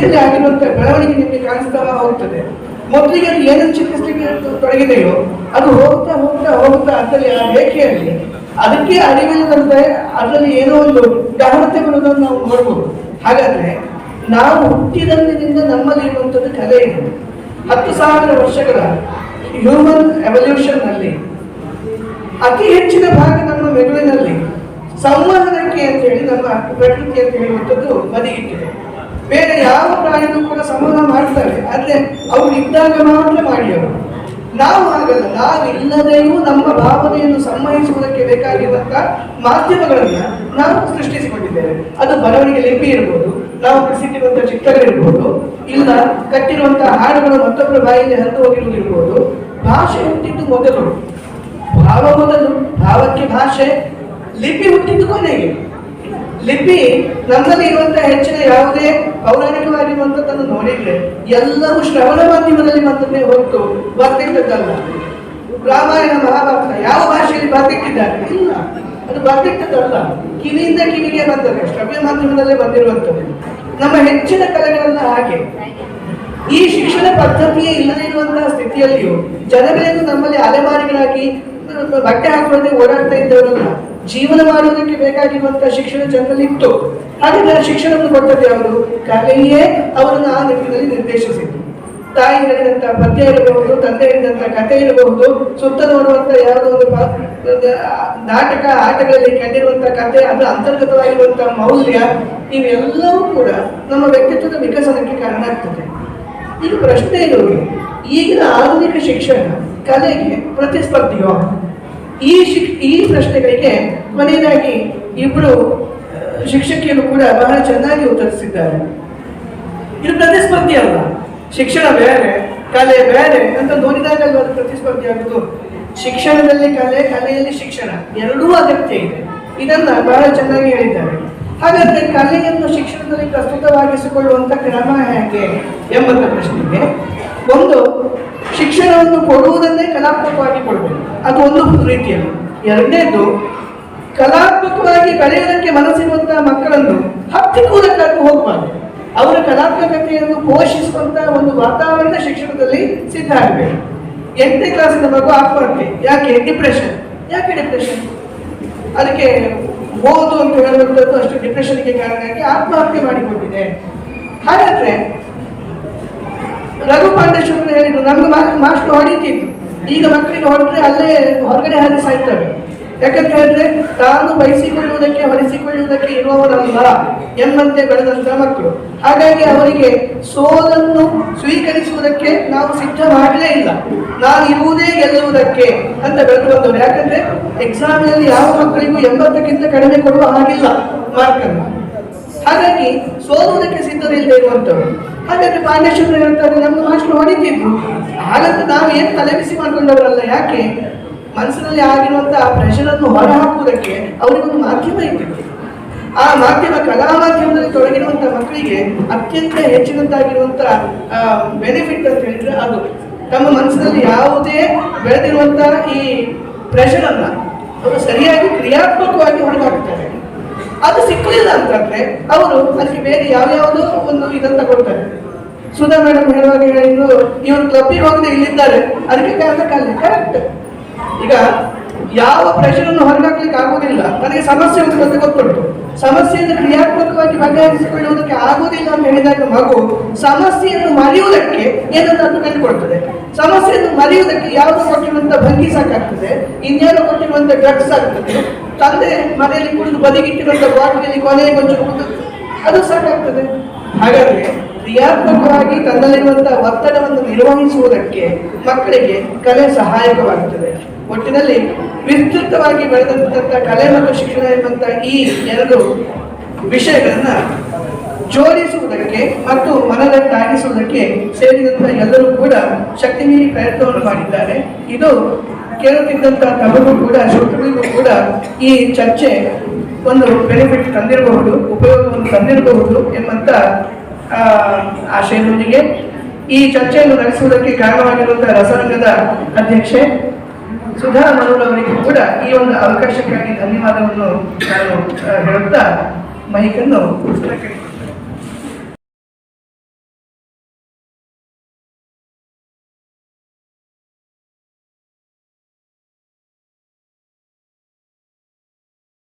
ಬುದ್ಧಿಯಲ್ಲಿ ಆಗಿರುವಂಥ ಬೆಳವಣಿಗೆ ನಿಮಗೆ ಕಾಣಿಸ್ತಾ ಹೋಗ್ತದೆ. ಮೊದಲಿಗೆ ಅದು ಏನನ್ನು ಚಿಕಿತ್ಸೆಗೆ ತೊಡಗಿದೆಯೋ ಅದು ಹೋಗ್ತಾ ಹೋಗ್ತಾ ಹೋಗ್ತಾ ಅದರಲ್ಲಿ ಆ ರೇಖೆಯಲ್ಲಿ ಅದಕ್ಕೆ ಅರಿವಿಲ್ಲದಂತೆ ಅದರಲ್ಲಿ ಏನೋ ಒಂದು ಗಹನತೆ ಬರೋದನ್ನು ನಾವು ನೋಡ್ಬೋದು. ಹಾಗಾದ್ರೆ ನಾವು ಹುಟ್ಟಿದಂದಿನಿಂದ ನಮ್ಮಲ್ಲಿ ಇರುವಂಥದ್ದು ಕಲೆ ಇದೆ. ಹತ್ತು ಸಾವಿರ ವರ್ಷಗಳ ಹ್ಯೂಮನ್ ಎವಲ್ಯೂಷನ್ನಲ್ಲಿ, ಅತಿ ಹೆಚ್ಚಿನ ಭಾಗ ನಮ್ಮ ಮೆದುಳಿನಲ್ಲಿ ಸಂವಹನಕ್ಕೆ ಅಂತ ಹೇಳಿ ನಮ್ಮ ಪ್ರಕೃತಿ ಅಂತ ಹೇಳುವಂಥದ್ದು ಬದಿಗಿಟ್ಟಿದೆ ಬೇರೆ ಯಾವ ಪ್ರಾಣಿಗೂ ಕೂಡ ಸಂವಹನ ಮಾಡ್ತಾರೆ. ಆದ್ರೆ ಅವ್ರು ಇದ್ದಾಗ ಮಾತ್ರ ಮಾಡಿ ಅವರು ನಾವು ಹಾಗಲ್ಲ. ನಾವು ಇಲ್ಲದೆಯೂ ನಮ್ಮ ಭಾವನೆಯನ್ನು ಸಂವಹಿಸುವುದಕ್ಕೆ ಬೇಕಾಗಿರುವಂತ ಮಾಧ್ಯಮಗಳನ್ನ ನಾವು ಸೃಷ್ಟಿಸಿಕೊಂಡಿದ್ದೇವೆ. ಅದು ಬರವಣಿಗೆ ಲಿಪಿ ಇರ್ಬೋದು, ನಾವು ಬಿಡಿಸಿಟ್ಟಿರುವಂತಹ ಚಿತ್ರಗಳಿರ್ಬೋದು ಇಲ್ಲ ಕಟ್ಟಿರುವಂತಹ ಹಾಡುಗಳು ಮತ್ತೊಬ್ಬರ ಬಾಯಿಗೆ ಹರಿದು ಹೋಗಿರುವುದಿರ್ಬೋದು ಭಾಷೆ ಹುಟ್ಟಿದ್ದು ಮೊದಲು. ಭಾವ ಮೊದಲು, ಭಾವಕ್ಕೆ ಭಾಷೆ ಲಿಪಿ ಹುಟ್ಟಿದ್ದು ಕೊನೆಗೆ. ಲಿಪಿ ನಮ್ಮಲ್ಲಿ ಇರುವಂತಹ ಹೆಚ್ಚಿನ ಯಾವುದೇ ಪೌರಾಣಿಕವಾಗಿರುವಂತದ್ದನ್ನು ನೋಡಿದ್ರೆ ಎಲ್ಲವೂ ಶ್ರವಣ ಮಾಧ್ಯಮದಲ್ಲಿ ಮತ್ತೊಮ್ಮೆ ಹೊರತು ಬರ್ತಿದ್ದದ್ದಲ್ಲ ರಾಮಾಯಣ, ಮಹಾಭಾರತ ಯಾವ ಭಾಷೆಯಲ್ಲಿ ಬರ್ತಿಟ್ಟಿದ್ದಾರೆ ಇಲ್ಲ. ಅದು ಬರ್ತಿಟ್ಟದಲ್ಲ ಕಿವಿಯಿಂದ ಕಿವಿಗೆ ಬಂದದ್ದು, ಶ್ರವ್ಯ ಮಾಧ್ಯಮದಲ್ಲೇ ಬಂದಿರುವಂಥದ್ದು. ನಮ್ಮ ಹೆಚ್ಚಿನ ಕಲೆಗಳನ್ನ ಹಾಗೆ. ಈ ಶಿಕ್ಷಣ ಪದ್ಧತಿಯೇ ಇಲ್ಲದೇ ಇರುವಂತಹ ಸ್ಥಿತಿಯಲ್ಲಿಯೂ ಜನಗಳೇನು ನಮ್ಮಲ್ಲಿ ಅಲೆಮಾರಿಗಳಾಗಿ ಬಟ್ಟೆ ಹಾಕೊಳ್ಳದೆ ಓಡಾಡ್ತಾ ಇದ್ದವರಲ್ಲ ಜೀವನ ಮಾಡೋದಕ್ಕೆ ಬೇಕಾಗಿರುವಂತಹ ಶಿಕ್ಷಣ ಜನರಲ್ಲಿತ್ತು ಹಾಗೆ ಶಿಕ್ಷಣವನ್ನು ಕೊಟ್ಟದ್ದು ಯಾವುದು? ಕಲೆಯೇ ಅವರನ್ನು ಆ ನಿಟ್ಟಿನಲ್ಲಿ ನಿರ್ದೇಶಿಸಿತು ತಾಯಿ ಹೇಳಿದಂತ ಪದ್ಯ ಇರಬಹುದು, ತಂದೆ ಹೇಳಿದಂತ ಕಥೆ ಇರಬಹುದು ಸುತ್ತ ನೋಡುವಂತ ಯಾವುದೋ ಒಂದು ನಾಟಕ, ಆಟಗಳಲ್ಲಿ ಕಂಡಿರುವಂತ ಕಥೆ ಅದು ಅಂತರ್ಗತವಾಗಿರುವಂತಹ ಮೌಲ್ಯ, ಇವೆಲ್ಲವೂ ಕೂಡ ನಮ್ಮ ವ್ಯಕ್ತಿತ್ವದ ವಿಕಸನಕ್ಕೆ ಕಾರಣ ಆಗ್ತದೆ. ಈಗ ಪ್ರಶ್ನೆ ಇರೋದು ಈಗಿನ ಆಧುನಿಕ ಶಿಕ್ಷಣ ಕಲೆಗೆ ಪ್ರತಿಸ್ಪರ್ಧಿಯೋ? ಈ ಶಿಕ್, ಈ ಪ್ರಶ್ನೆಗಳಿಗೆ ಕೊನೆಯದಾಗಿ ಇಬ್ಬರು ಶಿಕ್ಷಕಿಯರು ಕೂಡ ಬಹಳ ಚೆನ್ನಾಗಿ ಉತ್ತರಿಸಿದ್ದಾರೆ. ಇದು ಪ್ರತಿಸ್ಪರ್ಧಿ ಅಲ್ಲ. ಶಿಕ್ಷಣ ಬೇರೆ, ಕಲೆ ಬೇರೆ, ಅಂತ ನೋಡಿದಾಗ ಅದು ಪ್ರತಿಸ್ಪರ್ಧಿ ಆಗುದು ಶಿಕ್ಷಣದಲ್ಲಿ ಕಲೆ, ಕಲೆಯಲ್ಲಿ ಶಿಕ್ಷಣ, ಎರಡೂ ಅಗತ್ಯ ಇದೆ. ಇದನ್ನ ಬಹಳ ಚೆನ್ನಾಗಿ ಹೇಳಿದ್ದಾರೆ. ಹಾಗಾದ್ರೆ ಕಲೆಯನ್ನು ಶಿಕ್ಷಣದಲ್ಲಿ ಪ್ರಸ್ತುತವಾಗಿಸಿಕೊಳ್ಳುವಂತ ಕ್ರಮ ಹೇಗೆ ಎಂಬಂತ ಪ್ರಶ್ನೆಗೆ ಒಂದು ಶಿಕ್ಷಣವನ್ನು ಕೊಡುವುದನ್ನೇ ಕಲಾತ್ಮಕವಾಗಿ ಕೊಡಬೇಕು. ಅದು ಒಂದು ರೀತಿಯಲ್ಲಿ. ಎರಡನೇದು, ಕಲಾತ್ಮಕವಾಗಿ ಕಲಿಯೋದಕ್ಕೆ ಮನಸ್ಸಿರುವಂತಹ ಮಕ್ಕಳನ್ನು ಹತ್ತಿಕ್ಕುವುದಕ್ಕಾಗಿ ಹೋಗಬಾರ್ದು. ಅವರ ಕಲಾತ್ಮಕತೆಯನ್ನು ಪೋಷಿಸುವಂತಹ ಒಂದು ವಾತಾವರಣ ಶಿಕ್ಷಣದಲ್ಲಿ ಸಿದ್ಧ ಆಗಬೇಕು. ಎಂಟನೇ ಕ್ಲಾಸಿನ ಮಗು ಆತ್ಮಹತ್ಯೆ. ಯಾಕೆ? ಡಿಪ್ರೆಷನ್. ಯಾಕೆ ಡಿಪ್ರೆಷನ್? ಅದಕ್ಕೆ ಓದು ಅಂತ ಹೇಳುವಂಥದ್ದು ಅಷ್ಟು ಡಿಪ್ರೆಷನ್ಗೆ ಕಾರಣ ಆಗಿ ಆತ್ಮಹತ್ಯೆ ಮಾಡಿಕೊಂಡಿದೆ. ಹಾಗಾದ್ರೆ ರಘು ಪಾಂಡೇಶ್ವರ ಹೇಳಿದ್ರು, ನಮ್ಗೆ ಮಾಸ್ಟರ್ ಹೊಡಿತಿತ್ತು ಈಗ ಮಕ್ಕಳಿಗೆ ಹೊರಟ್ರೆ ಅಲ್ಲೇ ಹೊರಗಡೆ ಹಾಕಿ ಸಾಯ್ತವೆ ಯಾಕಂತ ಹೇಳಿದ್ರೆ, ತಾನು ಬಯಸಿಕೊಳ್ಳುವುದಕ್ಕೆ, ಹೊರಿಸಿಕೊಳ್ಳುವುದಕ್ಕೆ ಇರುವವರಲ್ಲ ಎಂಬಂತೆ ಬೆಳೆದಂತಹ ಮಕ್ಕಳು. ಹಾಗಾಗಿ ಅವರಿಗೆ ಸೋಲನ್ನು ಸ್ವೀಕರಿಸುವುದಕ್ಕೆ ನಾವು ಸಿದ್ಧ ಮಾಡಲೇ ಇಲ್ಲ. ನಾನು ಇರುವುದೇ ಗೆಲ್ಲುವುದಕ್ಕೆ ಅಂತ ಬೆಳೆದು ಬಂದವರು. ಯಾಕಂದ್ರೆ ಎಕ್ಸಾಮಿನಲ್ಲಿ ಯಾವ ಮಕ್ಕಳಿಗೂ ಎಂಬತ್ತಕ್ಕಿಂತ ಕಡಿಮೆ ಕೊಡುವ ಹಾಗಿಲ್ಲ ಮಾರ್ಕನ್ನು. ಹಾಗಾಗಿ ಸೋಲುವುದಕ್ಕೆ ಸಿದ್ಧರಿಲ್ಲದೆ ಇರುವಂತವ್ರು ಹಾಗಾದ್ರೆ ಪಾಂಡೇಶ್ವರ ಹೇಳ್ತಾರೆ ನಮ್ಮ ಮಾಸ್ಟರ್ ಹೊಡಿತಿದ್ರು. ಹಾಗಂತ ನಾವು ಏನು ತಲೆಬಿಸಿ ಮಾಡ್ಕೊಂಡವರಲ್ಲ, ಯಾಕೆ? ಮನಸ್ಸಿನಲ್ಲಿ ಆಗಿರುವಂತಹ ಪ್ರೆಷರ್ ಅನ್ನು ಹೊರಹಾಕುವುದಕ್ಕೆ ಅವರಿಗೊಂದು ಮಾಧ್ಯಮ ಇತ್ತು ಆ ಮಾಧ್ಯಮ ಕಲಾ ಮಾಧ್ಯಮದಲ್ಲಿ ತೊಡಗಿರುವಂತಹ ಮಕ್ಕಳಿಗೆ ಅತ್ಯಂತ ಹೆಚ್ಚಿನದ್ದಾಗಿರುವಂತಹ ಬೆನಿಫಿಟ್ ಅಂತ ಹೇಳಿದ್ರೆ ಅದು. ತಮ್ಮ ಮನಸ್ಸಿನಲ್ಲಿ ಯಾವುದೇ ಬೆಳೆದಿರುವಂತಹ ಈ ಪ್ರೆಷರ್ ಅನ್ನ ಅವರು ಸರಿಯಾಗಿ ಕ್ರಿಯಾತ್ಮಕವಾಗಿ ಹೊರಗಾಕ್ತಾರೆ ಅದು ಸಿಕ್ಕಲಿಲ್ಲ ಅಂತಂದ್ರೆ ಅವರು ಅದಕ್ಕೆ ಬೇರೆ ಯಾವ್ಯಾವುದೋ ಒಂದು ಇದನ್ನು ತಗೊಳ್ತಾರೆ. ಸುಧಾ ಮೇಡಮ್ ಹೇಳುವಾಗ ಹೇಳಿದ್ರು ಇವರು ಕ್ಲಬ್ಬಿಗೆ ಹೋಗದೆ ಇಲ್ಲಿದ್ದಾರೆ. ಅದಕ್ಕೆ ಕಾರಣ ಕರೆಕ್ಟ್ ಈಗ ಯಾವ ಪ್ರೆಷರ್ ಅನ್ನು ಹೊರಗಾಕ್ಲಿಕ್ಕೆ ಆಗುವುದಿಲ್ಲ ನನಗೆ ಸಮಸ್ಯೆ ಅಂತ ಗೊತ್ತುಂಟು. ಸಮಸ್ಯೆಯನ್ನು ಕ್ರಿಯಾತ್ಮಕವಾಗಿ ಬಗೆಹರಿಸಿಕೊಳ್ಳುವುದಕ್ಕೆ ಆಗುವುದಿಲ್ಲ ಅಂತ ಹೇಳಿದಾಗ ಮಗು ಸಮಸ್ಯೆಯನ್ನು ಮರೆಯುವುದಕ್ಕೆ ಏನನ್ನು ಕಂಡುಕೊಳ್ತದೆ. ಸಮಸ್ಯೆಯನ್ನು ಮರೆಯುವುದಕ್ಕೆ ಯಾವುದು ಕೊಟ್ಟಿರುವಂತ ಭಂಗಿ ಸಾಕಾಗ್ತದೆ. ಇನ್ಯಾರು ಕೊಟ್ಟಿರುವಂತ ಡ್ರಗ್ಸ್ ಆಗ್ತದೆ ತಂದೆ ಮನೆಯಲ್ಲಿ ಕುಡಿದು ಬದಿಗಿಟ್ಟಿರುವಂತ ಬಾಟಲಿಯಲ್ಲಿ ಕೊನೆಗೆ ಕುಡಿದು ಅದು ಸಾಕಾಗ್ತದೆ. ಹಾಗಾದ್ರೆ ಕ್ರಿಯಾತ್ಮಕವಾಗಿ ತನ್ನಲ್ಲಿರುವಂತಹ ಒತ್ತಡವನ್ನು ನಿರ್ವಹಿಸುವುದಕ್ಕೆ ಮಕ್ಕಳಿಗೆ ಕಲೆ ಸಹಾಯಕವಾಗುತ್ತದೆ. ಒಟ್ಟಿನಲ್ಲಿ ವಿಸ್ತೃತವಾಗಿ ಬೆಳೆದಂತಹ ಕಲೆ ಮತ್ತು ಶಿಕ್ಷಣ ಎಂಬಂತಹ ಈ ಎರಡು ವಿಷಯಗಳನ್ನ ಜೋಡಿಸುವುದಕ್ಕೆ ಮತ್ತು ಮನದಟ್ಟಾಗಿಸುವುದಕ್ಕೆ ಸೇರಿದಂತ ಎಲ್ಲರೂ ಕೂಡ ಶಕ್ತಿ ಮೀರಿ ಪ್ರಯತ್ನವನ್ನು ಮಾಡಿದ್ದಾರೆ. ಇದು ಕೇಳುತ್ತಿದ್ದಂತಹ ತಮಗೂ ಕೂಡ, ಶ್ರೋತೃಗಳಿಗೂ ಕೂಡ ಈ ಚರ್ಚೆ ಒಂದು ಬೆನಿಫಿಟ್ ತಂದಿರಬಹುದು, ಉಪಯೋಗವನ್ನು ತಂದಿರಬಹುದು ಎಂಬಂತ ಆಶಯದೊಂದಿಗೆ ಈ ಚರ್ಚೆಯನ್ನು ನಡೆಸುವುದಕ್ಕೆ ಕಾರಣವಾಗಿರುವಂತಹ ರಸರಂಗದ ಅಧ್ಯಕ್ಷೆ ಸುಧಾ ಮನೋರ್ ಅವರಿಗೆ ಕೂಡ ಈ ಒಂದು ಅವಕಾಶಕ್ಕಾಗಿ ಧನ್ಯವಾದವನ್ನು ನಾನು ಹೇಳುತ್ತಾ ಮೈಕನ್ನು ಪುಸ್ತಕಕ್ಕೆ